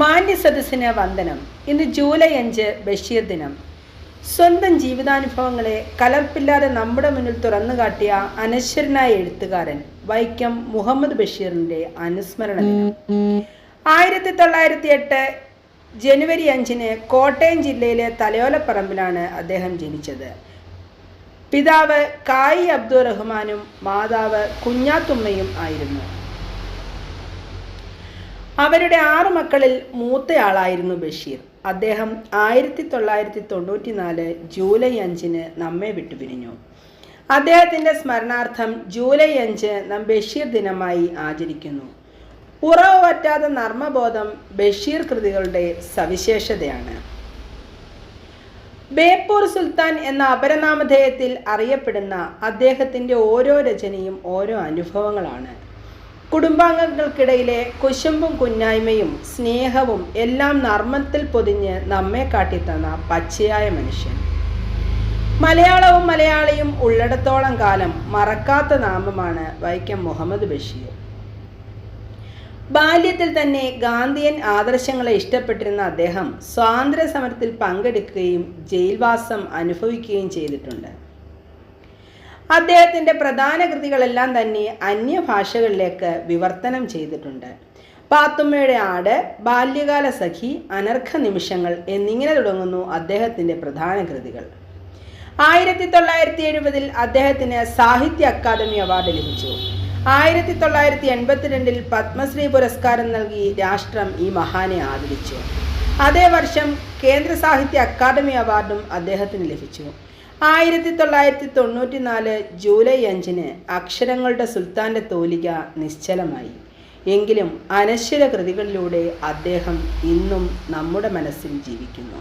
മാന്യ സദസ്സിന് വന്ദനം. ഇന്ന് ജൂലൈ അഞ്ച് ബഷീർ ദിനം. സ്വന്തം ജീവിതാനുഭവങ്ങളെ കലർപ്പില്ലാതെ നമ്മുടെ മുന്നിൽ തുറന്നു കാട്ടിയ അനശ്വരനായ എഴുത്തുകാരൻ വൈക്കം മുഹമ്മദ് ബഷീറിന്റെ അനുസ്മരണ ദിനം. ആയിരത്തി തൊള്ളായിരത്തി എട്ട് ജനുവരി അഞ്ചിന് കോട്ടയം ജില്ലയിലെ തലയോലപ്പറമ്പിലാണ് അദ്ദേഹം ജനിച്ചത്. പിതാവ് കായി അബ്ദുറഹ്മാനും മാതാവ് കുഞ്ഞാത്തുമ്മയും ആയിരുന്നു. അവരുടെ ആറു മക്കളിൽ മൂത്തയാളായിരുന്നു ബഷീർ. അദ്ദേഹം ആയിരത്തി തൊള്ളായിരത്തി തൊണ്ണൂറ്റി നാല് ജൂലൈ അഞ്ചിന് നമ്മെ വിട്ടുപിരിഞ്ഞു. അദ്ദേഹത്തിന്റെ സ്മരണാർത്ഥം ജൂലൈ അഞ്ച് നാം ബഷീർ ദിനമായി ആചരിക്കുന്നു. ഉറവ് പറ്റാത്ത നർമ്മബോധം ബഷീർ കൃതികളുടെ സവിശേഷതയാണ്. ബേപ്പൂർ സുൽത്താൻ എന്ന അപരനാമധേയത്തിൽ അറിയപ്പെടുന്ന അദ്ദേഹത്തിന്റെ ഓരോ രചനയും ഓരോ അനുഭവങ്ങളാണ്. കുടുംബാംഗങ്ങൾക്കിടയിലെ കുശുമ്പും കുഞ്ഞായ്മയും സ്നേഹവും എല്ലാം നർമ്മത്തിൽ പൊതിഞ്ഞ് നമ്മെ കാട്ടിത്തന്ന പച്ചയായ മനുഷ്യൻ. മലയാളവും മലയാളിയും ഉള്ളിടത്തോളം കാലം മറക്കാത്ത നാമമാണ് വൈക്കം മുഹമ്മദ് ബഷീർ. ബാല്യത്തിൽ തന്നെ ഗാന്ധിയൻ ആദർശങ്ങളെ ഇഷ്ടപ്പെട്ടിരുന്ന അദ്ദേഹം സ്വാതന്ത്ര്യ സമരത്തിൽ പങ്കെടുക്കുകയും ജയിൽവാസം അനുഭവിക്കുകയും ചെയ്തിട്ടുണ്ട്. അദ്ദേഹത്തിന്റെ പ്രധാന കൃതികളെല്ലാം തന്നെ അന്യഭാഷകളിലേക്ക് വിവർത്തനം ചെയ്തിട്ടുണ്ട്. പാത്തുമ്മയുടെ ആട് ബാല്യകാല സഖി അനർഘ നിമിഷങ്ങൾ എന്നിങ്ങനെ തുടങ്ങുന്നു അദ്ദേഹത്തിന്റെ പ്രധാന കൃതികൾ. ആയിരത്തി തൊള്ളായിരത്തി എഴുപതിൽ അദ്ദേഹത്തിന് സാഹിത്യ അക്കാദമി അവാർഡ് ലഭിച്ചു. ആയിരത്തി തൊള്ളായിരത്തി എൺപത്തിരണ്ടിൽ പത്മശ്രീ പുരസ്കാരം നൽകി രാഷ്ട്രം ഈ മഹാനെ ആദരിച്ചു. അതേ വർഷം കേന്ദ്ര സാഹിത്യ അക്കാദമി അവാർഡും അദ്ദേഹത്തിന് ലഭിച്ചു. ആയിരത്തി തൊള്ളായിരത്തി തൊണ്ണൂറ്റി നാല് ജൂലൈ അഞ്ചിന് അക്ഷരങ്ങളുടെ സുൽത്താന്റെ തോലിക നിശ്ചലമായി. എങ്കിലും അനശ്വര കൃതികളിലൂടെ അദ്ദേഹം ഇന്നും നമ്മുടെ മനസ്സിൽ ജീവിക്കുന്നു.